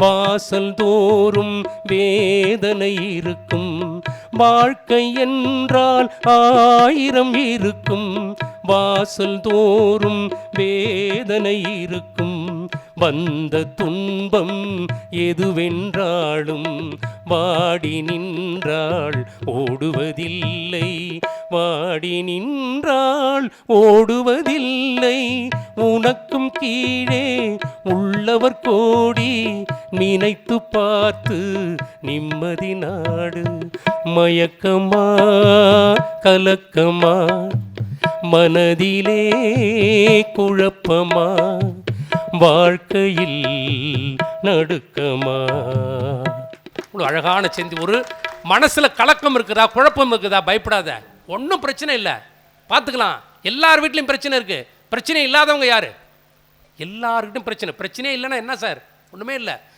வாசல் தோறும் வேதனை இருக்கும். வாழ்க்கை என்றால் ஆயிரம் இருக்கும். வாசல் தோறும் வேதனை இருக்கும். வந்த துன்பம் எதுவென்றாலும் வாடி நின்றாள் ஓடுவதில்லை. வாடி நின்றாள் ஓடுவதில்லை. உனக்கும் கீழே உள்ளவர் கோடி நினைத்து பார்த்து நிம்மதி நாடு. மயக்கமா கலக்கமா மனதிலே குழப்பமா வாழ்க்கையில் நடுக்கமா. இவ்வளோ அழகான செந்தி. ஒரு மனசில் கலக்கம் இருக்குதா குழப்பம் இருக்குதா பயப்படாத. ஒன்றும் பிரச்சனை இல்லை. பார்த்துக்கலாம். எல்லார் வீட்லேயும் பிரச்சனை இருக்குது பிரச்சனை இல்லாதவங்க யார்? எல்லாருக்கிட்டும் பிரச்சனை. பிரச்சனையே இல்லைன்னா என்ன சார்? ஒன்றுமே இல்லை.